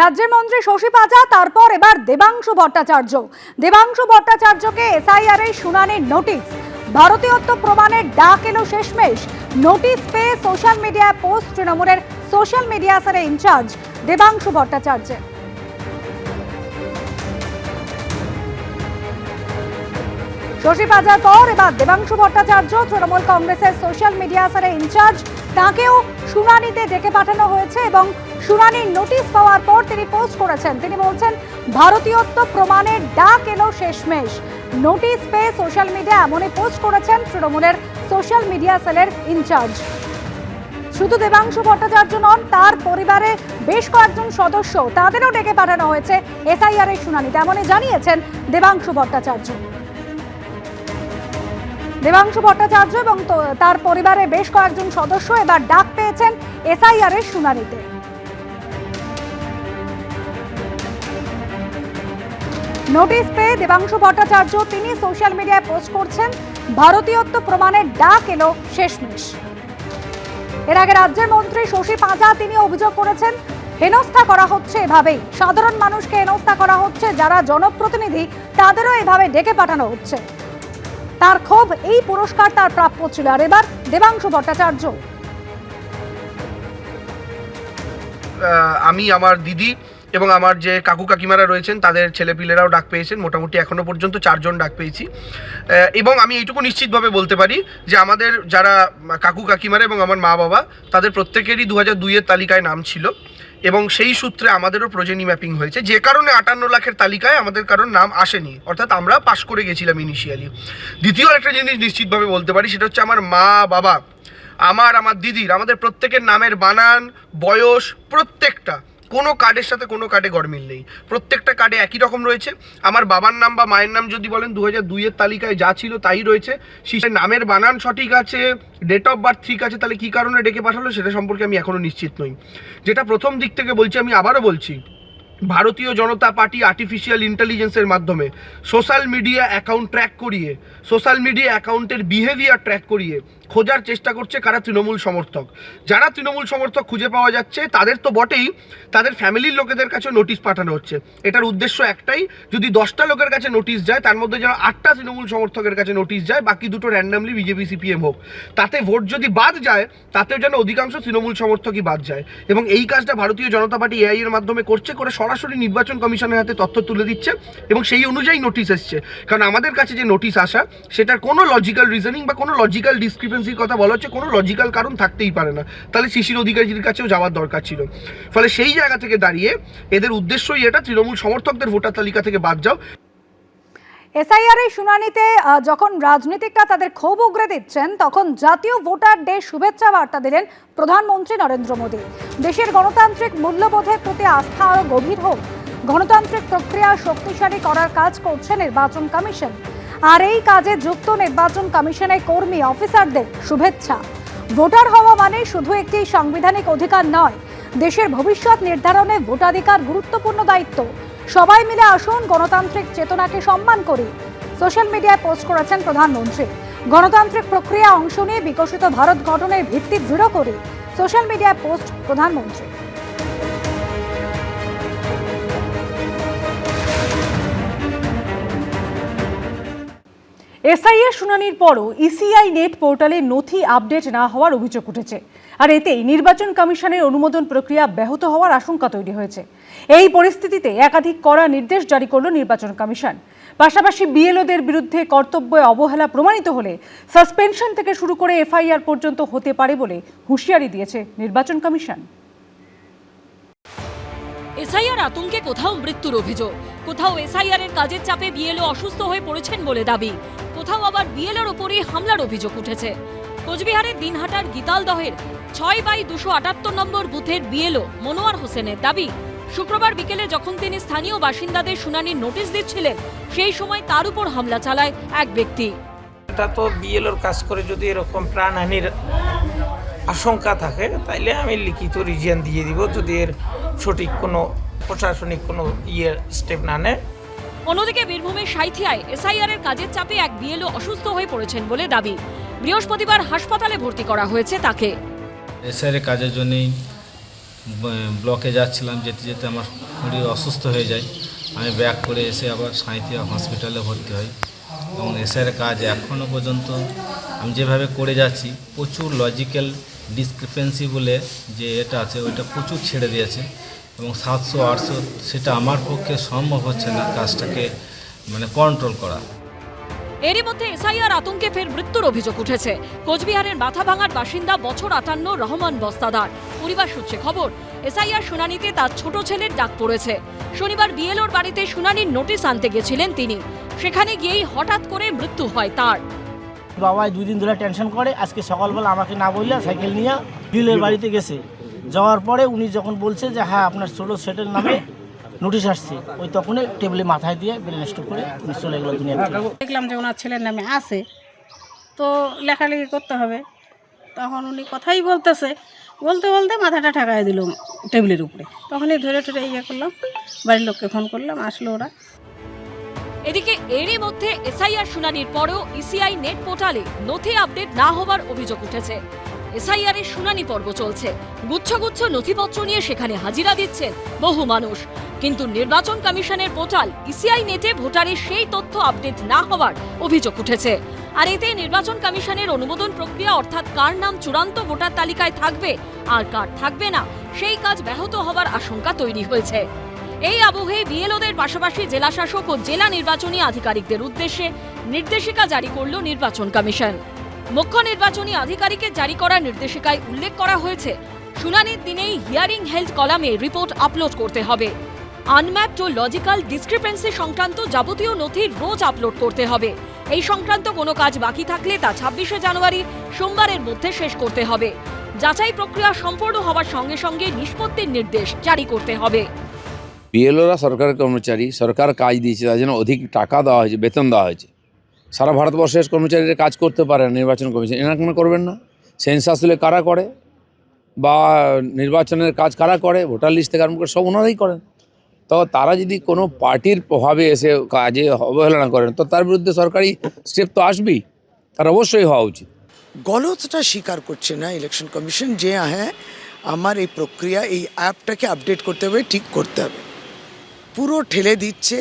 রাজ্যের মন্ত্রী শশী পাজা তারপর এবার দেবাংশু ভট্টাচার্য। দেবাংশু ভট্টাচার্যকে এসআইআর এর শুনানির নোটিশ। ভারতীয়ত্ব প্রমাণের ডাক এলো শেষমেশ। নোটিশ পেয়ে সোশ্যাল মিডিয়ায় পোস্ট তৃণমূলের সোশ্যাল মিডিয়া সেলের ইনচার্জ দেবাংশু ভট্টাচার্যের। শশী পাজার পর এবার দেবাংশু ভট্টাচার্য তৃণমূল কংগ্রেসের সোশ্যাল মিডিয়া সেলের ইনচার্জ, তাকেও শুনানিতে ডেকে পাঠানো হয়েছে এবং শুনানির নোটিশ পাওয়ার পর তিনি পোস্ট করেছেন। তিনি বলছেন, ভারতীয়ত্ব প্রমাণের ডাক এলো শেষমেশ। নোটিশ পেয়ে সোশ্যাল মিডিয়া এমনই পোস্ট করেছেন তৃণমূলের সোশ্যাল মিডিয়া সেলের ইনচার্জ। শুধু দেবাংশু ভট্টাচার্য নন, তার পরিবারে বেশ কয়েকজন সদস্য, তাদেরও ডেকে পাঠানো হয়েছে এসআইআর এর শুনানি। তেমনই জানিয়েছেন দেবাংশু ভট্টাচার্য। দেবাংশু ভট্টাচার্য এবং তার পরিবারের বেশ কয়েকজন সদস্য এবার ডাক পেয়েছেন এসআইআর এর শুনানিতে। নোটিশ পেয়ে দেবাংশু ভট্টাচার্য তিনি সোশ্যাল মিডিয়ায় পোস্ট করছেন, ভারতীয়ত্ব প্রমাণের ডাক এলো শেষমেশ। এর আগে রাজ্যের মন্ত্রী শশী পাঁজা তিনি অভিযোগ করেছেন, হেনস্থা করা হচ্ছে এভাবেই। সাধারণ মানুষকে হেনস্থা করা হচ্ছে, যারা জনপ্রতিনিধি, তাদেরও এভাবে ডেকে পাঠানো হচ্ছে। তার ক্ষোভ এই পুরস্কার তার প্রাপ্য ছিল। আর এবার দেবাংশু ভট্টাচার্য। আমি আমার দিদি এবং আমার যে কাকু কাকিমারা রয়েছেন, তাদের ছেলেপিলেরাও ডাক পেয়েছেন। মোটামুটি এখনও পর্যন্ত চারজন ডাক পেয়েছি। এবং আমি এইটুকু নিশ্চিতভাবে বলতে পারি যে আমাদের যারা কাকু কাকিমারা এবং আমার মা বাবা, তাদের প্রত্যেকেরই দু হাজার দুইয়ের তালিকায় নাম ছিল এবং সেই সূত্রে আমাদেরও প্রজেনি ম্যাপিং হয়েছে। যে কারণে আটান্ন লাখের তালিকায় আমাদের কারোর নাম আসেনি। অর্থাৎ আমরা পাশ করে গেছিলাম ইনিশিয়ালি দ্বিতীয় একটা জিনিস নিশ্চিতভাবে বলতে পারি, সেটা হচ্ছে আমার মা বাবা, আমার আমার দিদির, আমাদের প্রত্যেকের নামের বানান, বয়স প্রত্যেকটা কোনো কার্ডের সাথে কোনো কার্ডে গরমিল নেই। প্রত্যেকটা কার্ডে একই রকম রয়েছে। আমার বাবার নাম বা মায়ের নাম যদি বলেন দু হাজার দুইয়ের তালিকায় যা ছিল তাই রয়েছে। শিশু নামের বানান সঠিক আছে ডেট অফ বার্থ ঠিক আছে, তাহলে কী কারণে ডেকে পাঠালো সেটা সম্পর্কে আমি এখনও নিশ্চিত নই। যেটা প্রথম দিক থেকে বলছি, আমি আবারও বলছি, ভারতীয় জনতা পার্টি আর্টিফিশিয়াল ইন্টেলিজেন্সের মাধ্যমে সোশ্যাল মিডিয়া অ্যাকাউন্ট ট্র্যাক করিয়ে সোশ্যাল মিডিয়া অ্যাকাউন্টের বিহেভিয়ার ট্র্যাক করিয়ে খোঁজার চেষ্টা করছে কারা তৃণমূল সমর্থক। যারা তৃণমূল সমর্থক খুঁজে পাওয়া যাচ্ছে, তাদের তো বটেই তাদের ফ্যামিলির লোকেদের কাছে নোটিশ পাঠানো হচ্ছে। এটার উদ্দেশ্য একটাই, যদি দশটা লোকের কাছে নোটিশ যায়, তার মধ্যে যেন আটটা তৃণমূল সমর্থকের কাছে নোটিশ যায়, বাকি দুটো র্যান্ডামলি বিজেপি, সিপিএম হোক। তাতে ভোট যদি বাদ যায়, তাতেও যেন অধিকাংশ তৃণমূল সমর্থকই বাদ যায়। এবং এই কাজটা ভারতীয় জনতা পার্টি এআই এর মাধ্যমে করছে, করে সরাসরি নির্বাচন কমিশনের হাতে তথ্য তুলে দিচ্ছে, এবং সেই অনুযায়ী নোটিশ এসছে। কারণ আমাদের কাছে যে নোটিশ আসা, সেটার কোনো লজিক্যাল রিজনিং বা কোনো লজিক্যাল ডিসক্রিপেন্সির কথা বলা হচ্ছে, কোনো লজিক্যাল কারণ থাকতেই পারে না। তাহলে শিশির অধিকারীর কাছেও যাওয়ার দরকার ছিল। ফলে সেই জায়গা থেকে দাঁড়িয়ে এদের উদ্দেশ্যই এটা, তৃণমূল সমর্থকদের ভোটার তালিকা থেকে বাদ যাও। এসআইআর এর শুনানিতে যখন রাজনীতিকরা তাদের ক্ষোভ উগরে দিচ্ছেন, তখন জাতীয় ভোটার ডে শুভেচ্ছা বার্তা দিলেন প্রধানমন্ত্রী নরেন্দ্র মোদী। দেশের গণতান্ত্রিক মূল্যবোধের প্রতি আস্থা আরও গভীর হোক। গণতান্ত্রিক প্রক্রিয়া শক্তিশালী করার কাজ করছে নির্বাচন কমিশন। আর এই কাজে যুক্ত নির্বাচন কমিশনের কর্মী অফিসারদের শুভেচ্ছা। ভোটার হওয়া মানে শুধু একটি সাংবিধানিক অধিকার নয়, দেশের ভবিষ্যৎ নির্ধারণে ভোটাধিকার গুরুত্বপূর্ণ দায়িত্ব। সবাই মিলে আসুন গণতান্ত্রিক চেতনাকে সম্মান করি। সোশ্যাল মিডিয়ায় পোস্ট করেছেন প্রধানমন্ত্রী। গণতান্ত্রিক প্রক্রিয়া অংশ নিয়ে বিকশিত ভারত গঠনের ভিত্তি দৃঢ় করে, সোশ্যাল মিডিয়ায় পোস্ট প্রধানমন্ত্রী। এসআইআর শুনানির পরও ইসিআই নেট পোর্টালে নথি আপডেট না হওয়ার অভিযোগ উঠেছে। আর এতেই নির্বাচন কমিশনের অনুমোদন প্রক্রিয়া ব্যাহত হওয়ার আশঙ্কা তৈরি হয়েছে। এই পরিস্থিতিতে একাধিক কড়া নির্দেশ জারি করল নির্বাচন কমিশন। পাশাপাশি বিএলওদের বিরুদ্ধে কর্তব্যে অবহেলা প্রমাণিত হলে সাসপেনশন থেকে শুরু করে এফআইআর পর্যন্ত হতে পারে বলে হুঁশিয়ারি দিয়েছে নির্বাচন কমিশন। এসআইআর আতঙ্কে কোথাও মৃত্যুর অভিযোগ। কোথাও এসআইআর এর কাজের চাপে বিএলও অসুস্থ হয়ে পড়েছেন বলে দাবি। কোথাও আবার বিএলওর ওপরই হামলার অভিযোগ উঠেছে। কোচবিহারের দিনহাটার গীতালদহের ছয় বাই দুশো আটাত্তর নম্বর বুথের বিএলও মনোয়ার হোসেনের দাবি, শুক্রবার বিকেলে যখন তিনি স্থানীয় বাসিন্দাদের শুনানির নোটিশ দিচ্ছিলেন, সেই সময় তার উপর হামলা চালায় এক ব্যক্তি। এটা তো বিএলওর কাজ করে যদি এরকম প্রাণহানির আশঙ্কা থাকে, তাইলে আমি লিখিত রিজিয়ান দিয়ে দিব। যদি এর সঠিক কোনো প্রশাসনিক কোনো ইয়ে স্টেপ না নেয় অন্যদিকে বীরভূমের সাইথিয়ায় এসআইআর এর কাজের চাপে এক বিএলও অসুস্থ হয়ে পড়েছেন বলে দাবি। বৃহস্পতিবার হাসপাতালে ভর্তি করা হয়েছে তাকে। এসআইয়ের কাজের জন্যই ব্লকে যাচ্ছিলাম, যেতে যেতে আমার শরীর অসুস্থ হয়ে যায়। আমি ব্যাক করে এসে আবার সাঁইথিয়া হসপিটালে ভর্তি হই। এবং এসের কাজ এখনও পর্যন্ত আমি যেভাবে করে যাচ্ছি, প্রচুর লজিক্যাল ডিসক্রিপেন্সি বলে যে এটা আছে, ওইটা প্রচুর ছেড়ে দিয়েছে। এবং সাতশো আটশো সেটা আমার পক্ষে সম্ভব হচ্ছে না কাজটাকে মানে কন্ট্রোল করা। এরই মধ্যে এসআইআর আতঙ্কে ফের মৃত্যুর অভিযোগ উঠেছে। কোচবিহারের মাথাভাঙার বাসিন্দা বছর আটান্ন রহমান বস্তাদার। পরিবার সূত্রে খবর এসআইআর শুনানিতে তার ছোট ছেলের ডাক পড়েছে। শনিবার বিএলওর বাড়িতে শুনানির নোটিশ আনতে গেছিলেন তিনি। সেখানে গিয়েই হঠাৎ করে মৃত্যু হয় তার। বাবাই দুই দিন ধরে টেনশন করে আজকে সকালবেলা আমাকে না বললে সাইকেল নিয়ে বিলের বাড়িতে গেছে। যাওয়ার পরে উনি যখন বলছে যে হ্যাঁ আপনার ষোলো সেটের নামে নোটিশ আসছে। ওই তখনই টেবিলে মাথায় দিয়ে ব্রেন স্ট্রোক করে উনি চলে গেল দুনিয়া দেখলাম যে ওনার ছেলের নামে আছে। তো লেখালেখি করতে হবে। তখন উনি কথাই বলতেছে। বলতে বলতে মাথাটা ঠেকায় দিল টেবিলের উপরে। তখনই ধরে টরে ইয়ে করলাম। বাড়ির লোককে ফোন করলাম আসলো ওরা। এদিকে এরই মধ্যে এসআইআর শুনানির পরেও ইসিআই নেট পোর্টালে নথি আপডেট না হওয়ার অভিযোগ উঠেছে। এসআইআর এর শুনানি পর্ব চলছে। গুচ্ছ গুচ্ছ নথিপত্র নিয়ে সেখানে হাজিরা দিচ্ছেন বহু মানুষ। কিন্তু নির্বাচন কমিশনের পোর্টাল ইসিআই নেটে ভোটারের সেই তথ্য আপডেট না হওয়ার অভিযোগ উঠেছে। আর এতে নির্বাচন কমিশনের অনুমোদন প্রক্রিয়া অর্থাৎ কার নাম চূড়ান্ত ভোটার তালিকায় থাকবে, আর কার থাকবে না, সেই কাজ ব্যাহত হওয়ার আশঙ্কা তৈরি হয়েছে। এই আবহে বিএলওদের পাশাপাশি জেলা শাসক ও জেলা নির্বাচনী আধিকারিকদের উদ্দেশ্যে নির্দেশিকা জারি করল নির্বাচন কমিশন। মুখ্য নির্বাচনী আধিকারিকের জারি করা নির্দেশিকায় উল্লেখ করা হয়েছে, শুনানির দিনেই হিয়ারিং হেলথ কলামে রিপোর্ট আপলোড করতে হবে। আনম্যাপড ও লজিক্যাল ডিসক্রিপেন্সি সংক্রান্ত যাবতীয় নথি রোজ আপলোড করতে হবে। এই সংক্রান্ত কোনো কাজ বাকি থাকলে তা ছাব্বিশে জানুয়ারি সোমবারের মধ্যে শেষ করতে হবে। যাচাই প্রক্রিয়া সম্পূর্ণ হওয়ার সঙ্গে সঙ্গে নিষ্পত্তির নির্দেশ জারি করতে হবে। বিএলওরা সরকারের কর্মচারী সরকার কাজ দিয়েছে, তার জন্য অধিক টাকা দেওয়া হয়েছে, বেতন দেওয়া হয়েছে। সারা ভারতবর্ষের কর্মচারীরা কাজ করতে পারে না নির্বাচন কমিশন। এনারা কেন করবেন না। সেন্সাস হলে কারা করে? বা নির্বাচনের কাজ কারা করে? ভোটার লিস্ট থেকে আরম্ভ করে সব ওনারাই করেন। তো তারা যদি কোনো পার্টির প্রভাবে এসে কাজে অবহেলনা করেন, তো তার বিরুদ্ধে সরকারি স্টেপ তো আসবেই। তার অবশ্যই হওয়া উচিত। গলতটা স্বীকার করছে না ইলেকশন কমিশন যে হ্যাঁ আমার এই প্রক্রিয়া, এই অ্যাপটাকে আপডেট করতে হবে, ঠিক করতে হবে। পুরো ঠেলে দিচ্ছে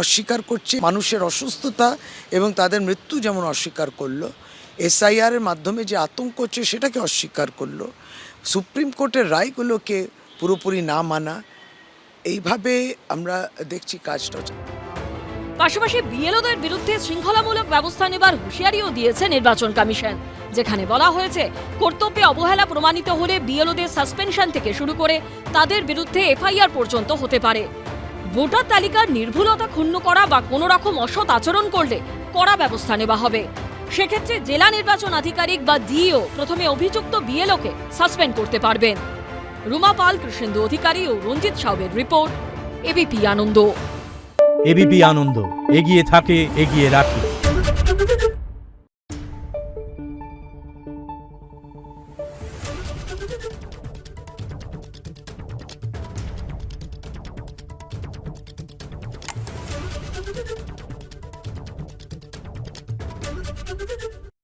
অস্বীকার করছে মানুষের অসুস্থতা এবং তাদের মৃত্যু যেমন অস্বীকার করল, এসআইআর এর মাধ্যমে যে আতঙ্ক হচ্ছে সেটাকে অস্বীকার করল। সুপ্রিম কোর্টের রায়গুলোকে পুরোপুরি না মানা, এইভাবে আমরা দেখছি কাজটা। পাশাপাশি বিএলওদের বিরুদ্ধে শৃঙ্খলামূলক ব্যবস্থা নেবার হুঁশিয়ারিও দিয়েছে নির্বাচন কমিশন। যেখানে বলা হয়েছে, কর্তব্যে অবহেলা প্রমাণিত হলে বিএলওদের সাসপেনশন থেকে শুরু করে তাদের বিরুদ্ধে এফআইআর পর্যন্ত হতে পারে। ভোটার তালিকার নির্ভুলতা ক্ষুণ্ণ করা বা কোনো রকম অসৎ আচরণ করলে কড়া ব্যবস্থা নেওয়া হবে। সেক্ষেত্রে জেলা নির্বাচন আধিকারিক বা ডিও প্রথমে অভিযুক্ত বিএলওকে সাসপেন্ড করতে পারবেন। রুমা পাল, কৃষ্ণেন্দু অধিকারী ও Ranjit সাউবের report, ABP Ananda. ABP Ananda, এগিয়ে থাকে, এগিয়ে রাখে।